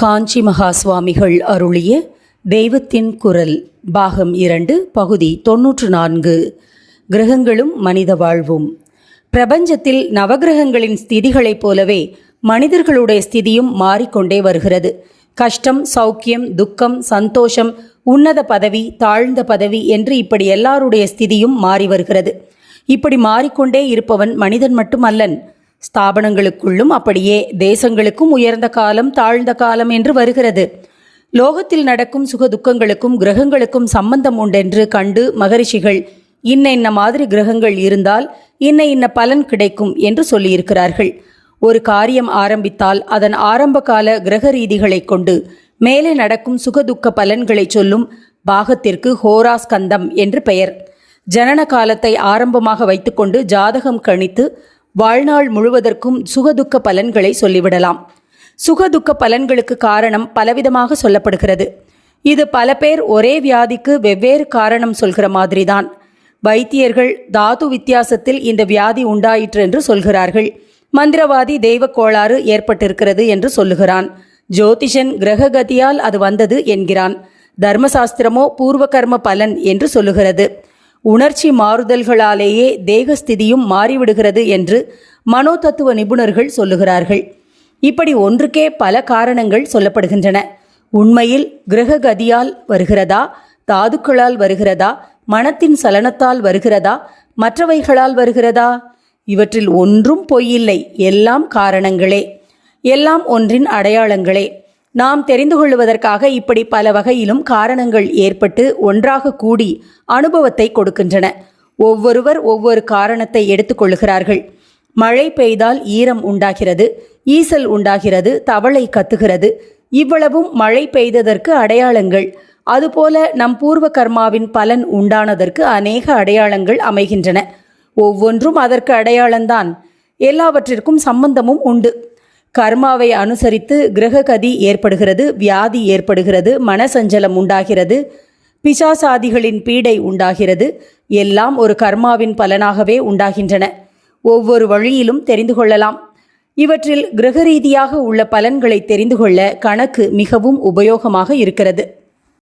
காஞ்சி மகா சுவாமிகள் அருளிய தெய்வத்தின் குரல் பாகம் இரண்டு பகுதி தொன்னூற்று நான்கு. கிரகங்களும் மனித வாழ்வும். பிரபஞ்சத்தில் நவகிரகங்களின் ஸ்திதிகளைப் போலவே மனிதர்களுடைய ஸ்திதியும் மாறிக்கொண்டே வருகிறது. கஷ்டம் சௌக்கியம் துக்கம் சந்தோஷம் உன்னத பதவி தாழ்ந்த பதவி என்று இப்படி எல்லாருடைய ஸ்திதியும் மாறி வருகிறது. இப்படி மாறிக்கொண்டே இருப்பவன் மனிதன் மட்டுமல்லன். ஸ்தாபனங்களுக்குள்ளும் அப்படியே தேசங்களுக்கும் உயர்ந்த காலம் தாழ்ந்த காலம் என்று வருகிறது. லோகத்தில் நடக்கும் சுக துக்கங்களுக்கும் கிரகங்களுக்கும் சம்பந்தம் உண்டென்று கண்டு மகரிஷிகள் இன்ன இன்ன மாதிரி கிரகங்கள் இருந்தால் இன்ன இன்ன பலன் கிடைக்கும் என்று சொல்லியிருக்கிறார்கள். ஒரு காரியம் ஆரம்பித்தால் அதன் ஆரம்ப கால கிரக ரீதிகளை கொண்டு மேலே நடக்கும் சுகதுக்க பலன்களை சொல்லும் பாகத்திற்கு ஹோராஸ்கந்தம் என்று பெயர். ஜனன காலத்தை ஆரம்பமாக வைத்துக்கொண்டு ஜாதகம் கணித்து வாழ்நாள் முழுவதற்கும் சுகதுக்க பலன்களை சொல்லிவிடலாம். சுகதுக்க பலன்களுக்கு காரணம் பலவிதமாக சொல்லப்படுகிறது. இது பல பேர் ஒரே வியாதிக்கு வெவ்வேறு காரணம் சொல்கிற மாதிரிதான். வைத்தியர்கள் தாது வித்தியாசத்தில் இந்த வியாதி உண்டாயிற்று என்று சொல்கிறார்கள். மந்திரவாதி தெய்வ கோளாறு ஏற்பட்டிருக்கிறது என்று சொல்லுகிறான். ஜோதிஷன் கிரககதியால் அது வந்தது என்கிறான். தர்மசாஸ்திரமோ பூர்வ கர்ம பலன் என்று சொல்லுகிறது. உணர்ச்சி மாறுதல்களாலேயே தேகஸ்திதியும் மாறிவிடுகிறது என்று மனோதத்துவ நிபுணர்கள் சொல்லுகிறார்கள். இப்படி ஒன்றுக்கே பல காரணங்கள் சொல்லப்படுகின்றன. உண்மையில் கிரக கதியால் வருகிறதா? தாதுக்களால் வருகிறதா? மனத்தின் சலனத்தால் வருகிறதா? மற்றவைகளால் வருகிறதா? இவற்றில் ஒன்றும் பொய்யில்லை எல்லாம் காரணங்களே. எல்லாம் ஒன்றின் அடையாளங்களே. நாம் தெரிந்து கொள்வதற்காக இப்படி பல வகையிலும் காரணங்கள் ஏற்பட்டு ஒன்றாக கூடி அனுபவத்தை கொடுக்கின்றன. ஒவ்வொருவர் ஒவ்வொரு காரணத்தை எடுத்துக்கொள்கிறார்கள் மழை பெய்தால் ஈரம் உண்டாகிறது ஈசல் உண்டாகிறது தவளை கத்துகிறது. இவ்வளவும் மழை பெய்ததற்கு அடையாளங்கள். அதுபோல நம் பூர்வ கர்மாவின் பலன் உண்டானதற்கு அநேக அடையாளங்கள் அமைகின்றன. ஒவ்வொன்றும் அதற்கு அடையாளம்தான். எல்லாவற்றிற்கும் சம்பந்தமும் உண்டு. கர்மாவை அனுசரித்து கிரககதி ஏற்படுகிறது வியாதி ஏற்படுகிறது மனசஞ்சலம் உண்டாகிறது பிசாசாதிகளின் பீடை உண்டாகிறது. எல்லாம் ஒரு கர்மாவின் பலனாகவே உண்டாகின்றன. ஒவ்வொரு வழியிலும் தெரிந்து கொள்ளலாம். இவற்றில் கிரக ரீதியாக உள்ள பலன்களை தெரிந்து கொள்ள கணக்கு மிகவும் உபயோகமாக இருக்கிறது.